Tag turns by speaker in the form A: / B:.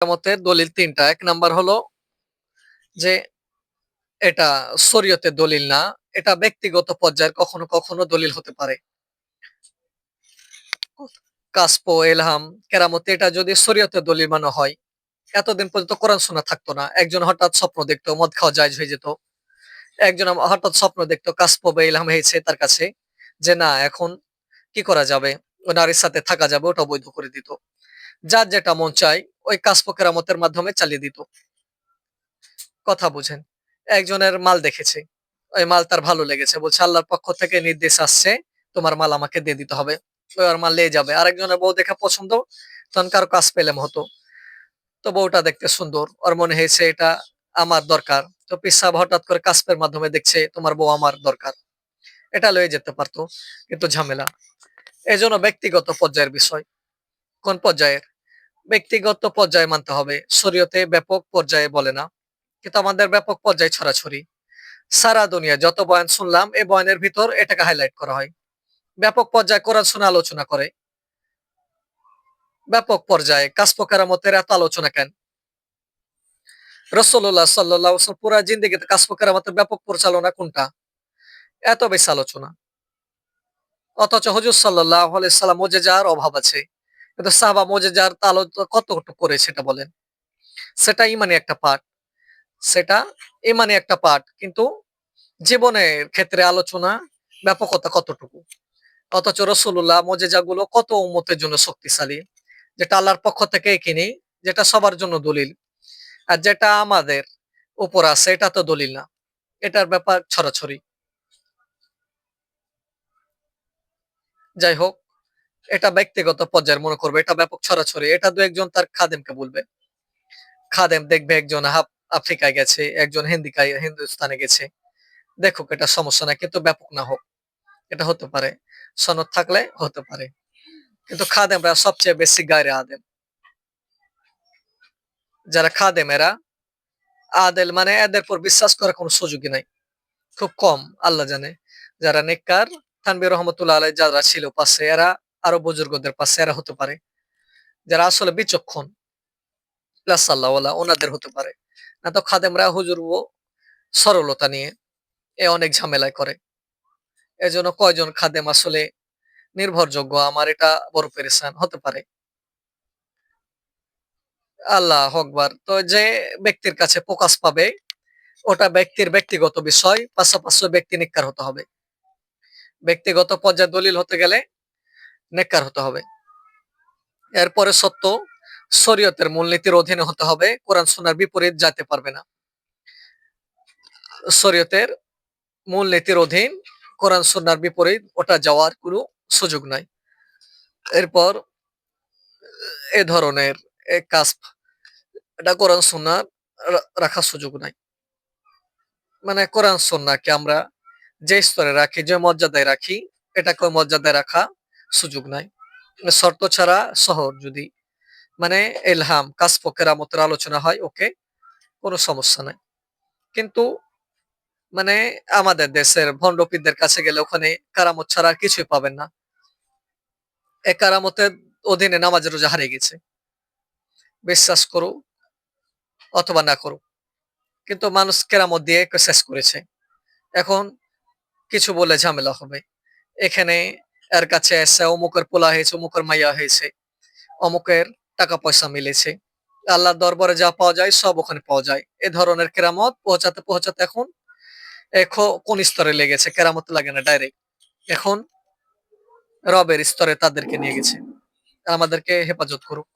A: কেরামতের দলিল তিনটা। এক নাম্বার হলো যে এটা শরীয়তের দলিল না, এটা ব্যক্তিগত পর্যায়ের কখনো কখনো দলিল হতে পারে। কাসপো, এলহাম, কেরামতে, এটা যদি শরীয়তের দলিল মানে হয়, এতদিন পর্যন্ত কোরআন শোনা থাকতো না। একজন হঠাৎ স্বপ্ন দেখতো, মদ খাওয়া জায়জ হয়ে যেত। একজন হঠাৎ স্বপ্ন দেখতো, কাসপো বা ইলহাম হয়েছে তার কাছে যে, না, এখন কি করা যাবে? ওই নারীর সাথে থাকা যাবে, ওটা বৈধ করে দিত। যার যেটা মন চায় ওই কাসপো কেরামতের মাধ্যমে চালিয়ে দিত। কথা বুঝেন। একজনের মাল দেখেছে। ওই মাল তার ভালো লেগেছে। বলছে, আল্লাহর পক্ষ থেকে নির্দেশ আসছে, তোমার মাল আমাকে দিয়ে দিতে হবে। ওই আর মাল নিয়ে যাবে। আরেকজনের বউ দেখা পছন্দ, তখন কারও কাজ পেলেম হতো তো বউটা দেখতে সুন্দর। ওর মনে হয়েছে, এটা আমার দরকার। তো পিসাব হঠাৎ করে কাস্পের মাধ্যমে দেখছে, তোমার বউ আমার দরকার। এটা লয়ে যেতে পারতো, কিন্তু ঝামেলা। এই জন্য ব্যক্তিগত পর্যায়ের বিষয়। কোন পর্যায়ের? ব্যক্তিগত পর্যায়ে মানতে হবে। শরীয়তে ব্যাপক পর্যায়ে বলে না, কিন্তু আমাদের ব্যাপক পর্যায়ে ছড়াছড়ি। সারা দুনিয়া, যত বয়ান শুনলাম এই বয়ানের ভিতর এটাকে হাইলাইট করা হয়। ব্যাপক পর্যায়ে কোরআন শুনে আলোচনা করে। ব্যাপক পর্যায়ে কাসপ কেরামতের এত আলোচনা কেন? রসল্লাহ সাল্লাহ পুরা জিন্দিগিতে কাসপ কেরামতের ব্যাপক পরিচালনা কোনটা? এত বেশি আলোচনা। অথচ হজুর সাল্লাহ সাল্লাম মোজেজার অভাব আছে কিন্তু সাহাবা মোজেজার তালো কতটুকু করে সেটা বলেন। সেটা ইমানি একটা পার্ট সেটা ইমানি একটা পার্ট কিন্তু জীবনের ক্ষেত্রে আলোচনা ব্যাপকতা কতটুকু? অথচ রসুল্লাহ মোজেজা গুলো কত উম্মতের জন্য শক্তিশালী, যেটা আল্লাহর পক্ষ থেকে কিনি যেটা সবার জন্য দলিল, আর যেটা আমাদের উপর আছে, এটা তো দলিল না। এটার ব্যাপার ছড়াছড়ি। যাই হোক এটা ব্যক্তিগত পর্যায়ের মনে করবে, এটা ব্যাপক ছড়াছড়ি। এটা দু একজন তার খাদেমকে বলবে। খাদেম দেখবে একজন আফ্রিকায় গেছে, একজন হিন্দিকায়, হিন্দুস্তানে গেছে। দেখুক এটা সমস্যা না, কিন্তু ব্যাপক না হোক। এটা হতে পারে। সনদ থাকলে হতে পারে। কিন্তু খাদেমরা সবচেয়ে বেশি গায়ে আদেম। যারা খাদেম এরা আদেল মানে এদের পর বিশ্বাস করার কোনো সুযোগই নাই। খুব কম, আল্লাহ জানে। যারা নেককার, তানবির রহমতুল্লাহ আলাই যারা ছিল পাশে, এরা আরও বুজুর্গদের পাশে এরা হতে পারে। যারা আসলে বিচক্ষণ সাল্লাহ ওনাদের হতে পারে। না তো খাদেমরা হুজুর ও সরলতা নিয়ে এ অনেক ঝামেলায় করে। এজন্য কয়জন খাদেম আসলে নির্ভরযোগ্য? আমার এটা বড় পেরেছান হতে পারে। আল্লাহ হকবার তো যে ব্যক্তির কাছে প্রকাশ পাবে, ওটা ব্যক্তির ব্যক্তিগত বিষয়, পাশাপাশি ব্যক্তি নিকার হতে হবে। ব্যক্তিগত পর্যায়ে দলিল হতে গেলে নেককার হতে হবে। এরপরে সত্য, শরীয়তের মূলনীতির অধীনে হতে হবে, কোরআন সোনার বিপরীত যেতে পারবে না। শরীয়তের মূলনীতির অধীন কোরআন সুন্নার বিপরীত ওটা যাওয়ার কোনো সুযোগ নাই। এরপর এ ধরনের কাজ এটা কোরআন সোনার রাখার সুযোগ নাই। মানে কোরআন সুন্নাকে আমরা যে স্তরে রাখি, যে মর্যাদায় রাখি এটাকে মর্যাদায় রাখা সুযোগ নাই। শর্ত ছাড়া শহর যদি মানে এলহাম, কাসপ কেরামতের আলোচনা হয়, ওকে, কোনো সমস্যা নাই। কিন্তু মানে আমাদের দেশের ভণ্ডপীরদের কাছে গেলে ওখানে কারামত ছাড়া আর কিছুই পাবেন না। এ কারামতের অধীনে নামাজের রোজা হারিয়ে গেছে। বিশ্বাস করো অথবা না করো কিন্তু মানুষ কেরামত দিয়ে শেষ করেছে। এখন কিছু বলে ঝামেলা হবে। এখানে এর কাছে এসে অমুকের পোলা হয়েছে, অমুকের মাইয়া হয়েছে, অমুকের টাকা পয়সা মিলেছে। আল্লাহ দরবারে যা পাওয়া যায় সব ওখানে পাওয়া যায়। এ ধরনের কেরামত পৌঁছাতে পৌঁছাতে এখন কোন স্তরে লেগেছে? কেরামত লাগে না ডাইরেক্ট এখন রবের স্তরে তাদেরকে নিয়ে গেছে। আমাদেরকে হেফাজত করুক।